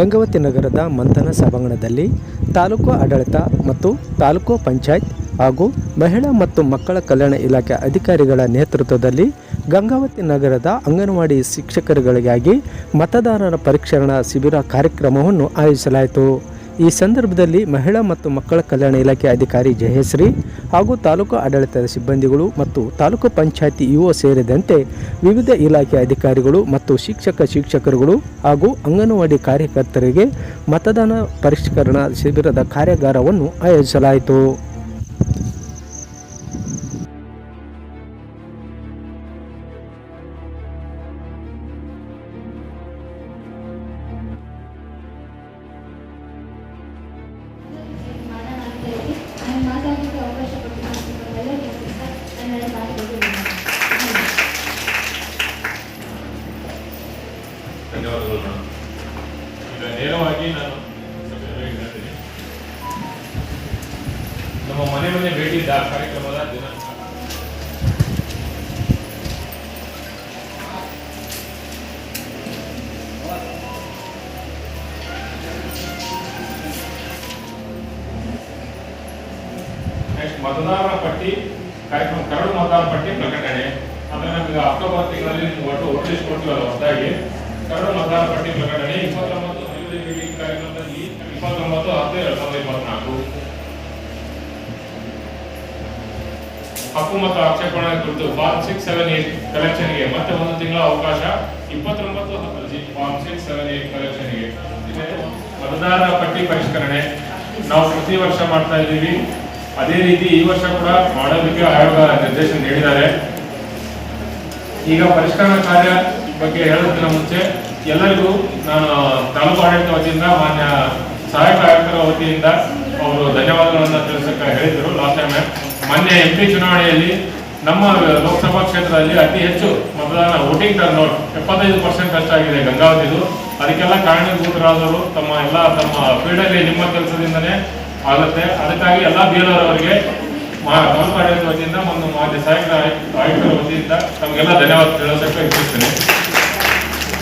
ಗಂಗಾವತಿ ನಗರದ ಮಂಥನ ಸಭಾಂಗಣದಲ್ಲಿ ತಾಲೂಕು ಆಡಳಿತ ಮತ್ತು ತಾಲೂಕು ಪಂಚಾಯತ್ ಹಾಗೂ ಮಹಿಳಾ ಮತ್ತು ಮಕ್ಕಳ ಕಲ್ಯಾಣ ಇಲಾಖೆ ಅಧಿಕಾರಿಗಳ ನೇತೃತ್ವದಲ್ಲಿ ಗಂಗಾವತಿ ನಗರದ ಅಂಗನವಾಡಿ ಶಿಕ್ಷಕರುಗಳಿಗಾಗಿ ಮತದಾರರ ಪರಿಷ್ಕರಣಾ ಶಿಬಿರ ಕಾರ್ಯಕ್ರಮವನ್ನು ಆಯೋಜಿಸಲಾಯಿತು. ಈ ಸಂದರ್ಭದಲ್ಲಿ ಮಹಿಳಾ ಮತ್ತು ಮಕ್ಕಳ ಕಲ್ಯಾಣ ಇಲಾಖೆ ಅಧಿಕಾರಿ ಜಯಶ್ರೀ ಹಾಗೂ ತಾಲೂಕು ಆಡಳಿತದ ಸಿಬ್ಬಂದಿಗಳು ಮತ್ತು ತಾಲೂಕು ಪಂಚಾಯತಿ ಇಒ ಸೇರಿದಂತೆ ವಿವಿಧ ಇಲಾಖೆ ಅಧಿಕಾರಿಗಳು ಮತ್ತು ಶಿಕ್ಷಕ ಶಿಕ್ಷಕರುಗಳು ಹಾಗೂ ಅಂಗನವಾಡಿ ಕಾರ್ಯಕರ್ತರಿಗೆ ಮತದಾನ ಪರಿಷ್ಕರಣಾ ಶಿಬಿರದ ಕಾರ್ಯಾಗಾರವನ್ನು ಆಯೋಜಿಸಲಾಯಿತು. ಕಾರ್ಯಕ್ರಮ ಕರಡು ಮತದಾನ ಪಟ್ಟಿ ಪ್ರಕಟಣೆ. ಅಂದ್ರೆ ನಮಗೆ ಅಕ್ಟೋಬರ್ ತಿಂಗಳಲ್ಲಿ ಒಟ್ಟು ಒಟ್ಟು ಲಿಸ್ಟ್ ಕೊಡ್ತೀವಲ್ಲ ಹೊಸದಾಗಿ. ಕರಡು ಮತದಾನ ಪಟ್ಟಿ ಪ್ರಕಟಣೆ ಇಪ್ಪತ್ತೊಂಬತ್ತು ಕಾರ್ಯಕ್ರಮದಲ್ಲಿ ಇಪ್ಪತ್ತೊಂಬತ್ತು ಹತ್ತು ಎರಡ್ ಸಾವಿರದ ಇಪ್ಪತ್ನಾಲ್ಕು. ಹಕ್ಕು ಮತ್ತು ಆಕ್ಷೇಪಣೆ ಕುರಿತು ಫಾರ್ಮ್ ಸಿಕ್ಸ್ ಸೆವೆನ್ ಏಟ್ ಕಲೆಕ್ಷನ್ಗೆ ಮತ್ತೆ ಒಂದು ತಿಂಗಳ ಅವಕಾಶ. ಇಪ್ಪತ್ತೊಂಬತ್ತು ಫಾರ್ಮ್ ಸಿಕ್ಸ್ ಸೆವೆನ್ ಏಟ್ ಕಲೆಕ್ಷನ್ಗೆ ಮತದಾರರ ಪಟ್ಟಿ ಪರಿಷ್ಕರಣೆ. ನಾವು ಪ್ರತಿ ವರ್ಷ ಮಾಡ್ತಾ ಇದ್ದೀವಿ. ಅದೇ ರೀತಿ ಈ ವರ್ಷ ಕೂಡ ಮಾಡೋದಕ್ಕೆ ಆಯೋಗ ನಿರ್ದೇಶನ ನೀಡಿದ್ದಾರೆ. ಈಗ ಪರಿಷ್ಕರಣಾ ಕಾರ್ಯ ಬಗ್ಗೆ ಹೇಳೋದಕ್ಕಿಂತ ಮುಂಚೆ ಎಲ್ಲರಿಗೂ ನಾನು ತಾಲೂಕು ಆಡಳಿತ ವತಿಯಿಂದ, ಮಾನ್ಯ ಸಹಾಯಕ ಆಯುಕ್ತರ ವತಿಯಿಂದ ಅವರು ಧನ್ಯವಾದಗಳನ್ನು ತಿಳಿಸಕ್ಕೆ ಹೇಳಿದರು. ಲಾಸ್ಟ್ ಟೈಮ್ ಮೊನ್ನೆ ಎಂ ಪಿ ಚುನಾವಣೆಯಲ್ಲಿ ನಮ್ಮ ಲೋಕಸಭಾ ಕ್ಷೇತ್ರದಲ್ಲಿ ಅತಿ ಹೆಚ್ಚು ಮತದಾನ ವೋಟಿಂಗ್ ಟರ್ನ್ಔಟ್ ಎಪ್ಪತ್ತೈದು ಪರ್ಸೆಂಟ್ ಅಷ್ಟಾಗಿದೆ ಗಂಗಾವತಿದು. ಅದಕ್ಕೆಲ್ಲ ಕಾರಣೀಭೂತರಾದವರು ತಮ್ಮ ಎಲ್ಲ ತಮ್ಮ ಫೀಲ್ಡಲ್ಲಿ ನಿಮ್ಮ ಕೆಲಸದಿಂದನೇ ಆಗುತ್ತೆ. ಅದಕ್ಕಾಗಿ ಎಲ್ಲ ಬೀಲರ್ ಅವರಿಗೆ ಮಾ- ತಾಲೂಕು ವತಿಯಿಂದ ಒಂದು ಮಾನ್ಯ ಸಹಾಯಕ ಆಯು- ಆಯುಕ್ತರ ವತಿಯಿಂದ ತಮಗೆಲ್ಲ ಧನ್ಯವಾದ ತಿಳಿಸಕ್ಕೆ ಇಚ್ಛಿಸ್ತೇನೆ.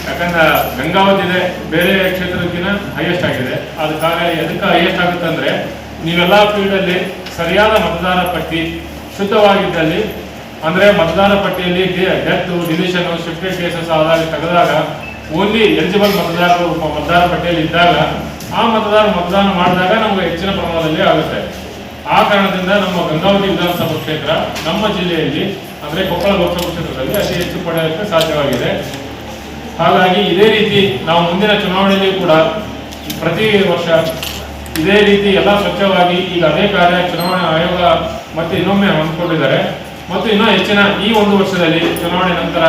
ಯಾಕಂದ್ರೆ ಗಂಗಾವತಿ ಇದೆ, ಬೇರೆ ಕ್ಷೇತ್ರಕ್ಕಿಂತ ಹೈಯೆಸ್ಟ್ ಆಗಿದೆ. ಅದು ಕಾರ್ಯ ಎದಕ್ಕೆ ಹೈಯೆಸ್ಟ್ ಆಗುತ್ತೆ ಅಂದ್ರೆ ನೀವೆಲ್ಲ ಫೀಲ್ಡ್ ಅಲ್ಲಿ ಸರಿಯಾದ ಮತದಾರ ಪಟ್ಟಿ ಶುದ್ಧವಾಗಿದ್ದಲ್ಲಿ, ಅಂದ್ರೆ ಮತದಾರ ಪಟ್ಟಿಯಲ್ಲಿ ಡೆತ್ ಡಿಲಿಷನ್ ಶಿಫ್ಟೆಡ್ ಕೇಸಸ್ ಆದಾಗ ತೆಗೆದಾಗ ಓನ್ಲಿ ಎಲಿಜಿಬಲ್ ಮತದಾರರು ಮತದಾನ ಮತದಾರ ಪಟ್ಟಿಯಲ್ಲಿ ಇದ್ದಾಗ ಆ ಮತದಾರ ಮತದಾನ ಮಾಡಿದಾಗ ನಮಗೆ ಹೆಚ್ಚಿನ ಪ್ರಮಾಣದಲ್ಲಿ ಆಗುತ್ತೆ. ಆ ಕಾರಣದಿಂದ ನಮ್ಮ ಗಂಗಾವತಿ ವಿಧಾನಸಭಾ ಕ್ಷೇತ್ರ ನಮ್ಮ ಜಿಲ್ಲೆಯಲ್ಲಿ, ಅಂದರೆ ಕೊಪ್ಪಳ ಲೋಕಸಭಾ ಕ್ಷೇತ್ರದಲ್ಲಿ ಅತಿ ಹೆಚ್ಚು ಪಡೆಯೋಕ್ಕೆ ಸಾಧ್ಯವಾಗಿದೆ. ಹಾಗಾಗಿ ಇದೇ ರೀತಿ ನಾವು ಮುಂದಿನ ಚುನಾವಣೆಯಲ್ಲಿ ಕೂಡ ಪ್ರತಿ ವರ್ಷ ಇದೇ ರೀತಿ ಎಲ್ಲ ಸ್ವಚ್ಛವಾಗಿ ಈಗ ಅದೇ ಕಾರ್ಯ ಚುನಾವಣಾ ಆಯೋಗ ಮತ್ತೆ ಇನ್ನೊಮ್ಮೆ ಹೊಂದ್ಕೊಂಡಿದ್ದಾರೆ. ಮತ್ತು ಇನ್ನೂ ಹೆಚ್ಚಿನ ಈ ಒಂದು ವರ್ಷದಲ್ಲಿ ಚುನಾವಣೆ ನಂತರ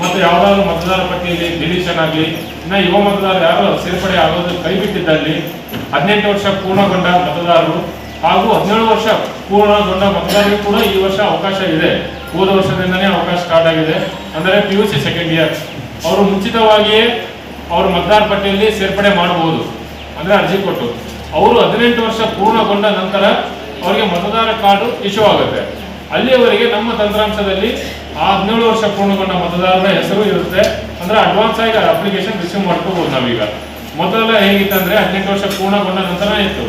ಮತ್ತು ಯಾವುದಾದ್ರು ಮತದಾರ ಪಟ್ಟಿಯಲ್ಲಿ ಡಿಲಿಷನ್ ಆಗಲಿ ಇನ್ನ ಯುವ ಮತದಾರರು ಯಾರು ಸೇರ್ಪಡೆ ಆಗೋದು ಕೈಬಿಟ್ಟಿದ್ದಲ್ಲಿ ಹದಿನೆಂಟು ವರ್ಷ ಪೂರ್ಣಗೊಂಡ ಮತದಾರರು ಹಾಗೂ ಹದಿನೇಳು ವರ್ಷ ಪೂರ್ಣಗೊಂಡ ಮತದಾರರಿಗೂ ಕೂಡ ಈ ವರ್ಷ ಅವಕಾಶ ಇದೆ. ಹೋದ ವರ್ಷದಿಂದನೇ ಅವಕಾಶ ಸ್ಟಾರ್ಟ್ ಆಗಿದೆ. ಅಂದರೆ P U C second year ಅವರು ಮುಂಚಿತವಾಗಿಯೇ ಅವರು ಮತದಾರ ಪಟ್ಟಿಯಲ್ಲಿ ಸೇರ್ಪಡೆ ಮಾಡಬಹುದು. ಅಂದರೆ ಅರ್ಜಿ ಕೊಟ್ಟು. ಅವರು ಹದಿನೆಂಟು ವರ್ಷ ಪೂರ್ಣಗೊಂಡ ನಂತರ ಅವರಿಗೆ ಮತದಾರ ಕಾರ್ಡು ಇಶ್ಯೂ ಆಗುತ್ತೆ. ಅಲ್ಲಿಯವರೆಗೆ ನಮ್ಮ ತಂತ್ರಾಂಶದಲ್ಲಿ ಆ ಹದಿನೇಳು ವರ್ಷ ಪೂರ್ಣಗೊಂಡ ಮತದಾರರ ಹೆಸರು ಇರುತ್ತೆ. ಅಂದ್ರೆ ಅಡ್ವಾನ್ಸ್ ಆಗಿ ಅಪ್ಲಿಕೇಶನ್ ರಿಸೀವ್ ಮಾಡ್ಕೋಬಹುದು ನಾವೀಗ. ಮೊದಲೆಲ್ಲ ಹೇಗಿತ್ತಂದ್ರೆ ಹದಿನೆಂಟು ವರ್ಷ ಪೂರ್ಣಗೊಂಡ ನಂತರ ಇತ್ತು.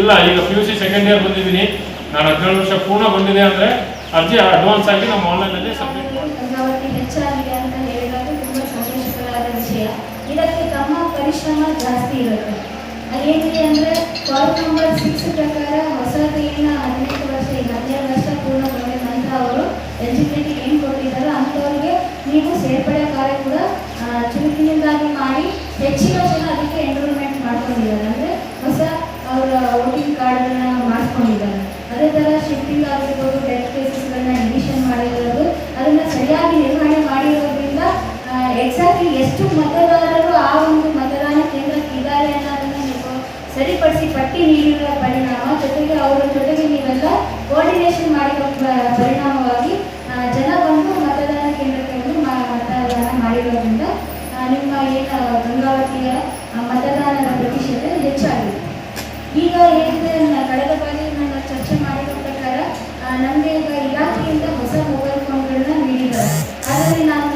ಇಲ್ಲ, ಈಗ P U C second year ಬಂದಿದ್ದೀನಿ. ನಾನು ಹದಿನೇಳು ವರ್ಷ ಪೂರ್ಣಗೊಂಡಿದೆ ಅಂದ್ರೆ ಅರ್ಜಿ ಅಡ್ವಾನ್ಸ್ ಆಗಿ ನಮ್ಮ ಆನ್ಲೈನ್ ಅಲ್ಲಿ ಸಬ್ಮಿಟ್ ಇದಕ್ಕೆ ತಮ್ಮ ಪರಿಶ್ರಮ ಜಾಸ್ತಿ ಇರುತ್ತೆ. ಅದೇನಿದೆ ಅಂದರೆ ಫಾರ್ಮ್ ನಂಬರ್ ಸಿಕ್ಸ್ ಪ್ರಕಾರ ಹೊಸದೇನ ಹದಿನೆಂಟು ವರ್ಷ ಈಗ ಹನ್ನೆರಡು ವರ್ಷ ಪೂರ್ಣಗೊಂಡ ನಂತರ ಅವರು ಎಲಿಜಿಬಿಲಿಟಿ ನೀವು ಸೇರ್ಪಡೆ ಕಾರ್ಯ ಕೂಡ ಚುರುಕಿನಿಂದಾಗಿ ಮಾಡಿ ಹೆಚ್ಚಿನ ಜನ ಅದಕ್ಕೆ ಎನ್ರೋಲ್ಮೆಂಟ್ ಮಾಡ್ಕೊಂಡಿದ್ದಾರೆ. ಅಂದರೆ ಹೊಸ ಅವರ ವೋಟಿಂಗ್ ಕಾರ್ಡ್ಗಳನ್ನ ಮಾಡಿಸ್ಕೊಂಡಿದ್ದಾರೆ ಅದೇ ಥರ ಶಿಫ್ಟಿಂಗ್ ಆಗಿರ್ಬೋದು ಡೆತ್ ಕೇಸಸ್ಗಳನ್ನ ಅಡ್ಮಿಷನ್ ಮಾಡಿರೋದು, ಅದನ್ನ ಸರಿಯಾಗಿ ನಿರ್ವಹಣೆ ಮಾಡಿರೋದ್ರಿಂದ ಎಕ್ಸಾಕ್ಟ್ಲಿ ಎಷ್ಟು ಮತದಾರರು ಆ ಒಂದು ಮತದಾನ ಕೇಂದ್ರಕ್ಕೆ ಇದ್ದಾರೆ ಅನ್ನೋದನ್ನ ನೀವು ಸರಿಪಡಿಸಿ ಪಟ್ಟಿ ನೀಡಿರೋ ಪರಿಣಾಮ, ಜೊತೆಗೆ ಅವರ ಜೊತೆಗೆ ನೀವೆಲ್ಲ ಕೋಆರ್ಡಿನೇಷನ್ ಮಾಡಿರೋ ಪ- ಗಂಗಾವತಿಯ ಮತದಾನದ ಪ್ರತಿಶತ ಹೆಚ್ಚಾಗಿದೆ. ಈಗ ಏನಿದೆ ಕಳೆದ ಬಾರಿ ನಾನು ಚರ್ಚೆ ಮಾಡಿದ ಪ್ರಕಾರ ನಮಗೆ ಈಗ ಇಲಾಖೆಯಿಂದ ಹೊಸ ಮೊಬೈಲ್ ಫೋನ್ಗಳನ್ನ ನೀಡಿದ್ದಾರೆ. ಅದರಲ್ಲಿ ನಾನು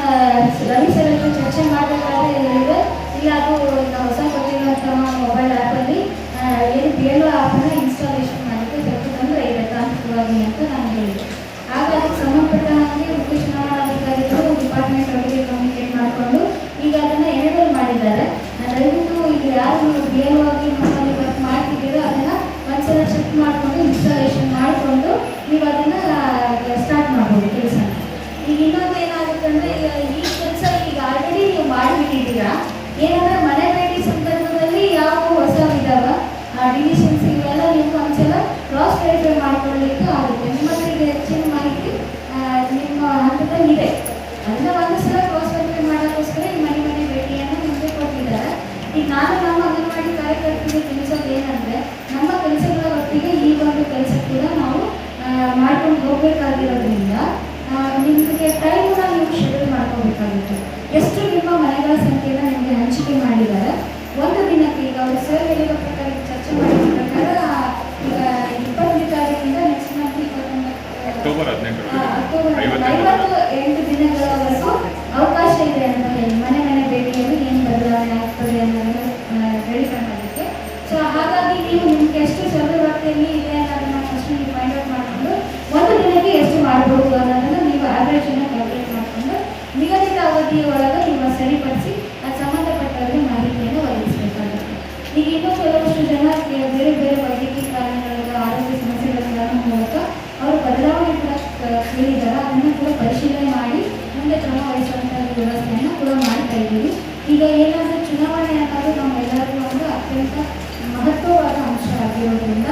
ರವಿ ಸರ್ ಚರ್ಚೆ ಮಾಡಬೇಕಾದ್ರೆ ಹೇಳಿದೆ ಇಲ್ಲ, ಅದು ಹೊಸ ಏನಂದ್ರೆ ಮನೆ ಭೇಟಿ ಸಂದರ್ಭದಲ್ಲಿ ಯಾವ ಹೊಸ ಇದಾವ ಡಿವಿಷನ್ಸ್ ಇವೆಲ್ಲ ನೀವು ಒಂದ್ಸಲ ಕ್ರಾಸ್ ವೆರಿಫೈ ಮಾಡ್ಕೊಳ್ಳಿಕ್ಕೆ ಆಗುತ್ತೆ. ನಿಮ್ಮ ಹತ್ರ ಹೆಚ್ಚಿನ ಮಾಹಿತಿ ನಿಮ್ಮ ಹಂತದಲ್ಲಿ ಇದೆ. ಅದನ್ನ ಒಂದು ಸಲ ಕ್ರಾಸ್ ವೆರಿಫೈ ಮಾಡೋಕ್ಕೋಸ್ಕರ ಈ ಮನೆ ಮನೆ ಭೇಟಿಯನ್ನು ನಿಮಗೆ ಕೊಟ್ಟಿದ್ದಾರೆ. ಈಗ ನಾನು ನಮ್ಮ ಅಂಗನವಾಡಿ ಕಾರ್ಯಕರ್ತರಿಗೆ ತಿಳಿಸೋದು ಏನಂದ್ರೆ ನಮ್ಮ ಕೆಲಸಗಳ ಒಟ್ಟಿಗೆ ಈ ಒಂದು ಕೆಲಸ ಕೂಡ ನಾವು ಆ, ಮಾಡ್ಕೊಂಡು ಹೋಗ್ಬೇಕಾಗಿರೋದ್ರಿಂದ ಆ, ನಿಮಗೆ ಟೈಮನ್ನ ನೀವು ಶೆಡ್ಯೂಲ್ ಮಾಡ್ಕೋಬೇಕಾಗುತ್ತೆ. ಎಷ್ಟು ನಿಮ್ಮ ಮನೆಗಳ ಸಂಖ್ಯೆನ ನಿಮಗೆ ಹಂಚಿಕೆ ಮಾಡಿದ್ದಾರೆ ಒಂದು ದಿನಕ್ಕೆ ಈಗ ಅವರು ಸರ್ ಹೇಳಿರೋ ಪ್ರಕಾರ ಈಗ ಚರ್ಚೆ ಮಾಡಿದ ಪ್ರಕಾರ ಈಗ ಇಪ್ಪತ್ತನೇ ತಾರೀಕಿಂದ ನೆಕ್ಸ್ಟ್ ಮಂತ್ ಅಕ್ಟೋಬರ್ ಹದಿನೆಂಟು. ಎಂಟು ದಿನಗಳವರೆಗೂ ಅವಕಾಶ ಇದೆ ಅಂತ ಹೇಳಿ ಮನೆ ಮನೆ ಭೇಟಿಯಲ್ಲಿ ಏನು ಬದಲಾವಣೆ ಆಗ್ತದೆ ಅನ್ನೋದು ಮಾಡಲಿಕ್ಕೆ ಸೊ ಹಾಗಾಗಿ ನೀವು ನಿಮ್ಗೆ ಎಷ್ಟು ಸೌಲಭ್ಯತೆಯಲ್ಲಿ ಇದೆ ಅನ್ನೋದನ್ನ ಫಸ್ಟ್ ನೀವು ಫೈಂಡ್ ಔಟ್ ಮಾಡಿಕೊಂಡು ಒಂದು ದಿನಕ್ಕೆ ಎಷ್ಟು ಮಾಡಬಹುದು ಅನ್ನೋದನ್ನು ನೀವು ಆವ್ರೇಜ್ ಅನ್ನು ಕ್ಯಾಲ್ಕುಲೇಟ್ ಮಾಡಿಕೊಂಡು ನಿಗದಿತ ಅವಧಿಯ ಒಳಗೆ ನೀವು ಸರಿಪಡಿಸಿ ಈಗ ಇನ್ನೂ ಕೆಲವಷ್ಟು ಜನ ಬೇರೆ ಬೇರೆ ವೈದ್ಯಕೀಯ ಕಾರಣಗಳಿಂದ ಆರೋಗ್ಯ ಸಮಸ್ಯೆಗಳ ಮೂಲಕ ಅವರು ಬದಲಾವಣೆ ಕೂಡ ಕೇಳಿದ್ದಾರೆ ಅದನ್ನು ಕೂಡ ಪರಿಶೀಲನೆ ಮಾಡಿ, ಮುಂದೆ ಕ್ರಮ ವಹಿಸುವಂತಹ ವ್ಯವಸ್ಥೆಯನ್ನು ಕೂಡ ಮಾಡ್ತಾ ಇದ್ದೀವಿ. ಈಗ ಏನಾದರೂ ಚುನಾವಣೆ ಅನ್ನೋದು ನಮ್ಮೆಲ್ಲರಿಗೂ ಒಂದು ಅತ್ಯಂತ ಮಹತ್ವವಾದ ಅಂಶ ಆಗಿರೋದ್ರಿಂದ